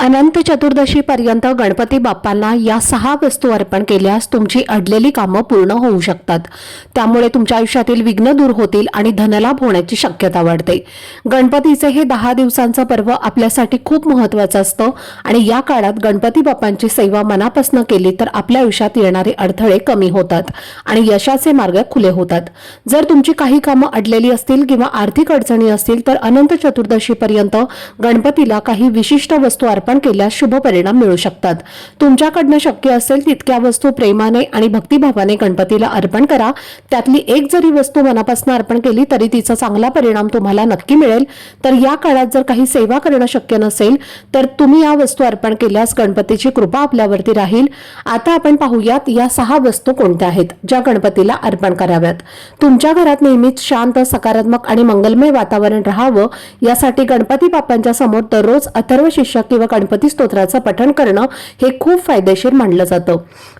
अनंत चतुर्दशीपर्यंत गणपती बाप्पांना या सहा वस्तू अर्पण केल्यास तुमची अडलेली कामं पूर्ण होऊ शकतात. त्यामुळे तुमच्या आयुष्यातील विघ्न दूर होतील आणि धनलाभ होण्याची शक्यता वाढते. गणपतीचे हे दहा दिवसांचं पर्व आपल्यासाठी खूप महत्वाचं असतं आणि या काळात गणपती बाप्पांची सेवा मनापासून केली तर आपल्या आयुष्यात येणारे अडथळे कमी होतात आणि यशाचे मार्ग खुले होतात. जर तुमची काही कामं अडलेली असतील किंवा आर्थिक अडचणी असतील तर अनंत चतुर्दशीपर्यंत गणपतीला काही विशिष्ट वस्तू अर्पण केल्यास शुभ परिणाम मिळू शकतात. तुमच्याकडनं शक्य असेल तितक्या वस्तू प्रेमाने आणि भक्तिभावाने गणपतीला अर्पण करा. त्यातली एक जरी वस्तू मनापासून अर्पण केली तरी तिचा चांगला परिणाम तुम्हाला नक्की मिळेल. तर या काळात जर काही सेवा करणं शक्य नसेल तर तुम्ही या वस्तू अर्पण केल्यास गणपतीची कृपा आपल्यावरती राहील. आता आपण पाहूयात या सहा वस्तू कोणत्या आहेत ज्या गणपतीला अर्पण कराव्यात. तुमच्या घरात नेहमीच शांत सकारात्मक आणि मंगलमय वातावरण राहावं. यासाठी गणपती बाप्पांच्या समोर दररोज अथर्व शिष्य किंवा गणपती स्तोत्राचं पठण करणं हे खूप फायदेशीर मानलं जातं.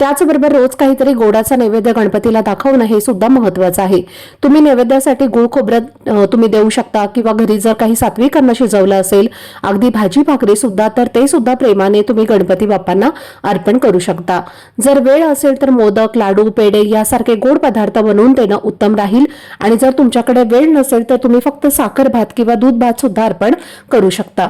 त्याचबरोबर रोज काहीतरी गोडाचा नैवेद्य गणपतीला दाखवणं हे सुद्धा महत्वाचं आहे. तुम्ही नैवेद्यासाठी गुळ खोबरं तुम्ही देऊ शकता किंवा घरी जर काही सात्विक अन्न शिजवलं असेल अगदी भाजी भाकरी सुद्धा तर ते सुद्धा प्रेमाने तुम्ही गणपती बाप्पांना अर्पण करू शकता. जर वेळ असेल तर मोदक लाडू पेढे यासारखे गोड पदार्थ बनवून देणं उत्तम राहील. आणि जर तुमच्याकडे वेळ नसेल तर तुम्ही फक्त साखर भात किंवा दूध भात सुद्धा अर्पण करू शकता.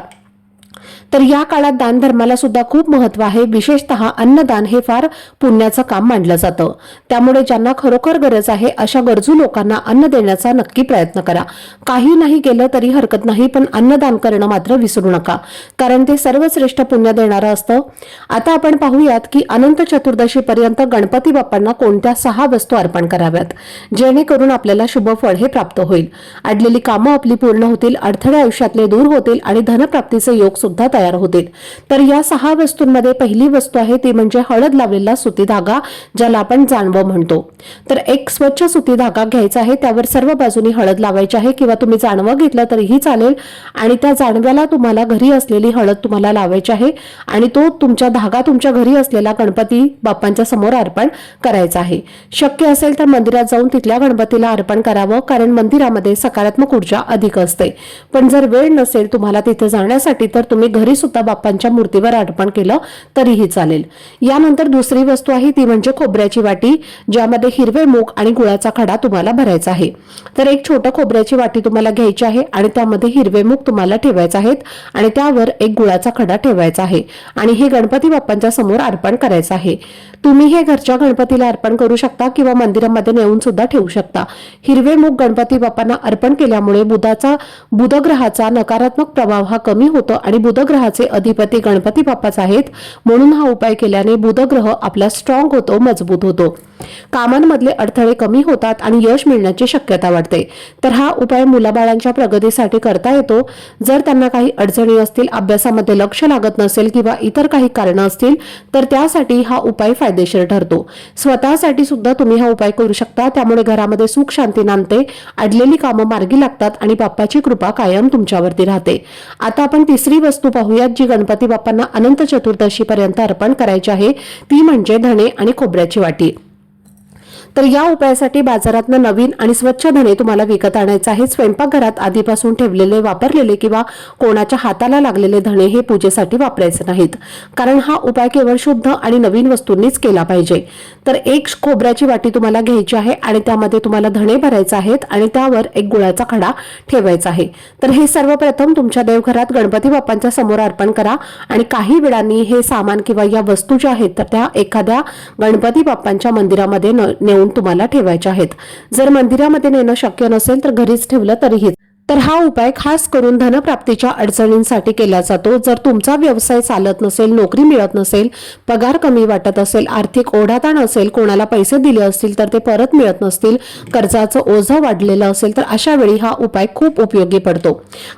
तर या काळात दानधर्माला सुद्धा खूप महत्त्व आहे. विशेषतः अन्नदान हे फार पुण्याचं काम मानलं जातं. त्यामुळे ज्यांना खरोखर गरज आहे अशा गरजू लोकांना अन्न देण्याचा नक्की प्रयत्न करा. काही नाही केलं तरी हरकत नाही पण अन्नदान करणं मात्र विसरू नका. कारण ते सर्वश्रेष्ठ पुण्य देणारं असतं. आता आपण पाहूयात की अनंत चतुर्दशी पर्यंत गणपती बाप्पांना कोणत्या सहा वस्तू अर्पण कराव्यात? जेणेकरून आपल्याला शुभ फळ हे प्राप्त होईल. अडलेली कामं आपली पूर्ण होतील अडथळे आयुष्यातले दूर होतील आणि धनप्राप्तीचे योग सुद्धा तयार होतील. तर या सहा वस्तूंमध्ये पहिली वस्तू आहे ती म्हणजे हळद लावलेला सुती धागा ज्याला आपण जानवं म्हणतो. तर एक स्वच्छ सुती धागा घ्यायचा आहे त्यावर सर्व बाजूनी हळद लावायची आहे किंवा तुम्ही जाणवं घेतलं तरीही चालेल. आणि त्या जाणव्याला तुम्हाला घरी असलेली हळद तुम्हाला लावायची आहे आणि तो तुमच्या धागा तुमच्या घरी असलेला गणपती बाप्पांच्या समोर अर्पण करायचा आहे. शक्य असेल तर मंदिरात जाऊन तिथल्या गणपतीला अर्पण करावं कारण मंदिरामध्ये सकारात्मक ऊर्जा अधिक असते. पण जर वेळ नसेल तुम्हाला तिथे जाण्यासाठी तर तुम्ही घरी सुद्धा बाप्पांच्या मूर्तीवर अर्पण केलं तरीही चालेल. यानंतर दुसरी वस्तू आहे ती म्हणजे खोबऱ्याची वाटी ज्यामध्ये हिरवे मूग आणि गुळाचा खडा तुम्हाला भरायचा आहे. तर एक छोटं खोबऱ्याची वाटी तुम्हाला घ्यायची आहे आणि त्यामध्ये हिरवे मूग तुम्हाला ठेवायचे आहेत आणि त्यावर एक गुळाचा खडा ठेवायचा आहे आणि हे गणपती बाप्पांच्या समोर अर्पण करायचं आहे. तुम्ही हे घरच्या गणपतीला अर्पण करू शकता किंवा मंदिरामध्ये नेऊन सुद्धा ठेवू शकता. हिरवे मूग गणपती बाप्पांना अर्पण केल्यामुळे बुधाचा बुधग्रहाचा नकारात्मक प्रभाव हा कमी होतो आणि बुध बुधग्रहाचे अधिपती गणपती बाप्पाच आहेत. म्हणून हा उपाय केल्याने बुधग्रह आपला स्ट्रॉंग होतो मजबूत होतो. कामांमधले अडथळे कमी होतात आणि यश मिळण्याची शक्यता वाढते. तर हा उपाय मुलाबाळांच्या प्रगतीसाठी करता येतो. जर त्यांना काही अडचणी असतील अभ्यासामध्ये लक्ष लागत नसेल किंवा इतर काही कारणं असतील तर त्यासाठी हा उपाय फायदेशीर ठरतो. स्वतःसाठी सुद्धा तुम्ही हा उपाय करू शकता. त्यामुळे घरामध्ये सुख शांती नांदते अडलेली कामं मार्गी लागतात आणि बाप्पाची कृपा कायम तुमच्यावरती राहते. आता आपण तिसरी वस्तू पाहूयात जी गणपती बाप्पांना अनंत चतुर्दशी पर्यंत अर्पण करायची आहे. ती म्हणजे धणे आणि खोबऱ्याची वाटी. तर या उपायासाठी बाजारातनं नवीन आणि स्वच्छ धणे तुम्हाला विकत आणायचं आहे स्वयंपाकघरात आधीपासून ठेवलेले वापरलेले किंवा कोणाच्या हाताला लागलेले धणे हे पूजेसाठी वापरायचे नाहीत. कारण हा उपाय केवळ शुद्ध आणि नवीन वस्तूंनीच केला पाहिजे. तर एक खोबऱ्याची वाटी तुम्हाला घ्यायची आहे आणि त्यामध्ये तुम्हाला धणे भरायचे आहेत आणि त्यावर एक गुळाचा खडा ठेवायचा आहे. तर हे सर्वप्रथम तुमच्या देवघरात गणपती बाप्पांच्या समोर अर्पण करा आणि काही वेळांनी हे सामान किंवा या वस्तू ज्या आहेत तर त्या एखाद्या गणपती बाप्पांच्या मंदिरामध्ये न- नेऊन तुम्हाला ठेवायच्या आहेत. जर मंदिरामध्ये नेणं शक्य नसेल तर घरीच ठेवलं तरीही. तर हा उपाय खास करून धनप्राप्तीच्या अडचणींसाठी केला जातो. जर तुमचा व्यवसाय चालत नसेल नोकरी मिळत नसेल पगार कमी वाटत असेल आर्थिक ओढाताण असेल कोणाला पैसे दिले असतील तर ते परत मिळत नसतील कर्जाचं ओझं वाढलेलं असेल तर अशा वेळी हा उपाय खूप उपयोगी पडतो.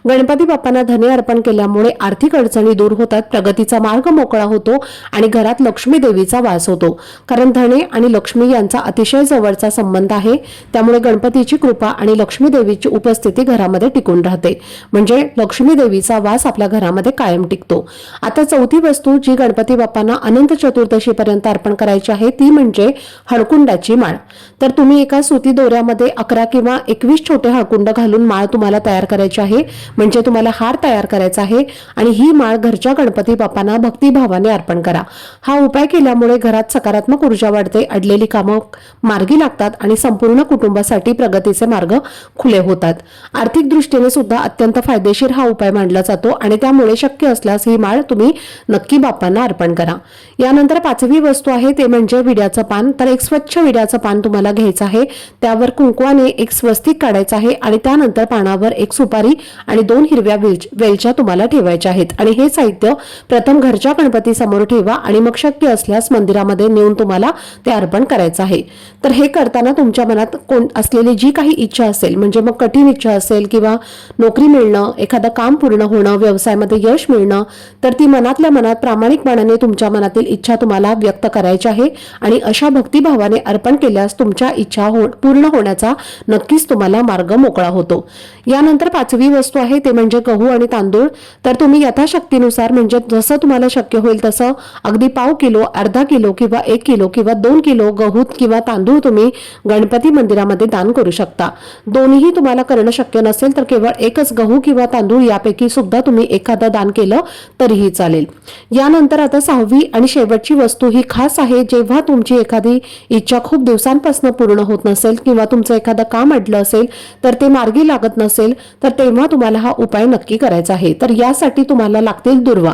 गणपती बाप्पांना धने अर्पण केल्यामुळे आर्थिक अडचणी दूर होतात प्रगतीचा मार्ग मोकळा होतो आणि घरात लक्ष्मी देवीचा वास होतो. कारण धने आणि लक्ष्मी यांचा अतिशय जवळचा संबंध आहे. त्यामुळे गणपतीची कृपा आणि लक्ष्मी देवीची उपस्थिती घरामध्ये टिकून राहते. म्हणजे लक्ष्मी देवीचा वास आपल्या घरामध्ये कायम टिकतो. आता चौथी वस्तू जी गणपती बाप्पांना अनंत चतुर्दशी पर्यंत अर्पण करायची आहे ती म्हणजे हळकुंडाची माळ. तर तुम्ही एका सुती दोऱ्यामध्ये अकरा किंवा एकवीस छोटे हळकुंड घालून माळ तुम्हाला तयार करायची आहे. म्हणजे तुम्हाला हार तयार करायचा आहे आणि ही माळ घरच्या गणपती बाप्पांना भक्तिभावाने अर्पण करा. हा उपाय केल्यामुळे घरात सकारात्मक ऊर्जा वाढते अडलेली कामं मार्गी लागतात आणि संपूर्ण कुटुंबासाठी प्रगतीचे मार्ग खुले होतात. आर्थिक दृष्टीने सुद्धा अत्यंत फायदेशीर हा उपाय मानला जातो आणि त्यामुळे शक्य असल्यास ही माळ तुम्ही नक्की बाप्पांना अर्पण करा. यानंतर पाचवी वस्तू आहे ते म्हणजे विड्याचं पान. तर एक स्वच्छ विड्याचं पान तुम्हाला घ्यायचं आहे. त्यावर कुंकवाने एक स्वस्तिक काढायचं आहे आणि त्यानंतर पानावर एक सुपारी आणि दोन हिरव्या वेलच्या तुम्हाला ठेवायच्या आहेत. आणि हे साहित्य प्रथम घरच्या गणपती समोर ठेवा आणि मग शक्य असल्यास मंदिरामध्ये नेऊन तुम्हाला ते अर्पण करायचं आहे. तर हे करताना तुमच्या मनात कोण असलेली जी काही इच्छा असेल म्हणजे मग कठीण इच्छा असेल किंवा नोकरी मिळणं एखादं काम पूर्ण होणं व्यवसायामध्ये यश मिळणं तर ती मनातल्या मनात प्रामाणिकपणाने तुमच्या मनातील इच्छा तुम्हाला व्यक्त करायची आहे आणि अशा भक्तिभावाने अर्पण केल्यास तुमच्या इच्छा हो पूर्ण होण्याचा नक्कीच तुम्हाला मार्ग मोकळा होतो. यानंतर पाचवी वस्तू आहे ते म्हणजे गहू आणि तांदूळ. तर तुम्ही यथाशक्तीनुसार म्हणजे जसं तुम्हाला शक्य होईल तसं अगदी पाव किलो अर्धा किलो किंवा एक किलो किंवा दोन किलो गहू किंवा तांदूळ तुम्ही गणपती मंदिरामध्ये दान करू शकता. दोन्हीही तुम्हाला करणं शक्य नसेल असेल तर केवळ एकच गहू किंवा तांदूळ यापैकी सुद्धा तुम्ही एखादं दान केलं तरीही चालेल. यानंतर आता सहावी आणि शेवटची वस्तू ही खास आहे. जेव्हा तुमची एखादी इच्छा खूप दिवसांपासून पूर्ण होत नसेल किंवा तुमचं एखादं काम अडलं असेल तर ते मार्गी लागत नसेल तर तेव्हा तुम्हाला हा उपाय नक्की करायचा आहे. तर यासाठी तुम्हाला लागतील दुर्वा.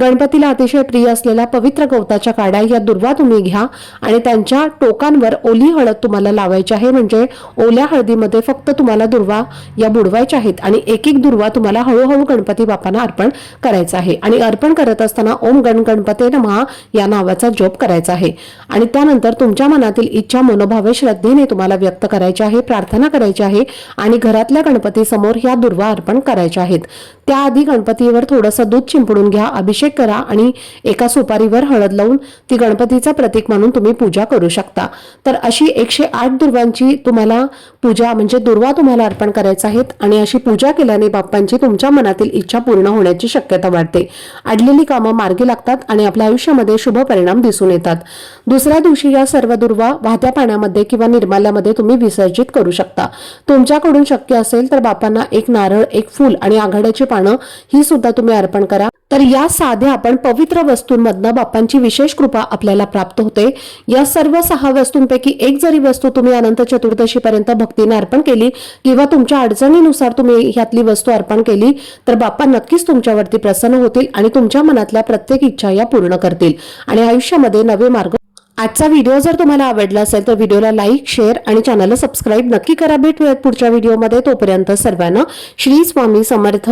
गणपतीला अतिशय प्रिय असलेल्या पवित्र गवताच्या काड्या या दुर्वा तुम्ही घ्या आणि त्यांच्या टोकांवर ओली हळद तुम्हाला लावायची आहे. म्हणजे ओल्या हळदीमध्ये फक्त तुम्हाला दुर्वा या बुड बुडवायच्या आहेत आणि एक एक दुर्वा तुम्हाला हळूहळू गणपती बाप्पांना अर्पण करायचा आहे. आणि अर्पण करत असताना ओम गण गणपते नमहा या नावाचा जप करायचा आहे. आणि त्यानंतर तुमच्या मनातील इच्छा मनोभावे श्रद्धेने तुम्हाला व्यक्त करायची आहे प्रार्थना करायची आहे आणि घरातल्या गणपती समोर ह्या दुर्वा अर्पण करायच्या आहेत. त्याआधी गणपतीवर थोडंसं दूध चिंपडून घ्या अभिषेक करा आणि एका सुपारीवर हळद लावून ती गणपतीचा प्रतीक म्हणून तुम्ही पूजा करू शकता. तर अशी एकशे आठ दुर्वांची तुम्हाला पूजा म्हणजे दुर्वा तुम्हाला अर्पण करायचा आहेत. आणि अशी पूजा केल्याने बाप्पांची तुमच्या मनातील इच्छा पूर्ण होण्याची शक्यता वाढते. अडलेली कामं मार्गी लागतात आणि आपल्या आयुष्यामध्ये शुभ परिणाम दिसून येतात. दुसऱ्या दिवशी या सर्व दुर्वा वाहत्या पाण्यामध्ये किंवा निर्माल्यामध्ये तुम्ही विसर्जित करू शकता. तुमच्याकडून शक्य असेल तर बापांना एक नारळ एक फूल आणि आघाड्याची पानं ही सुद्धा तुम्ही अर्पण करा. तर या साध्या आपण पवित्र वस्तूंमधनं बाप्पांची विशेष कृपा आपल्याला प्राप्त होते. या सर्व सहा वस्तूंपैकी एक जरी वस्तू तुम्ही अनंत चतुर्दशीपर्यंत भक्तीने अर्पण केली किंवा तुमच्या अडचणीनुसार तुम्ही ह्यातली वस्तू अर्पण केली तर बाप्पा नक्कीच तुमच्यावरती प्रसन्न होतील आणि तुमच्या मनातल्या प्रत्येक इच्छा या पूर्ण करतील. आणि आयुष्यामध्ये नवे मार्ग आजचा व्हिडिओ जर तुम्हाला आवडला असेल तर व्हिडिओला लाईक शेअर आणि चॅनलला सबस्क्राईब नक्की करा. भेटूयात पुढच्या व्हिडिओमध्ये. तोपर्यंत सर्वांना श्री स्वामी समर्थ.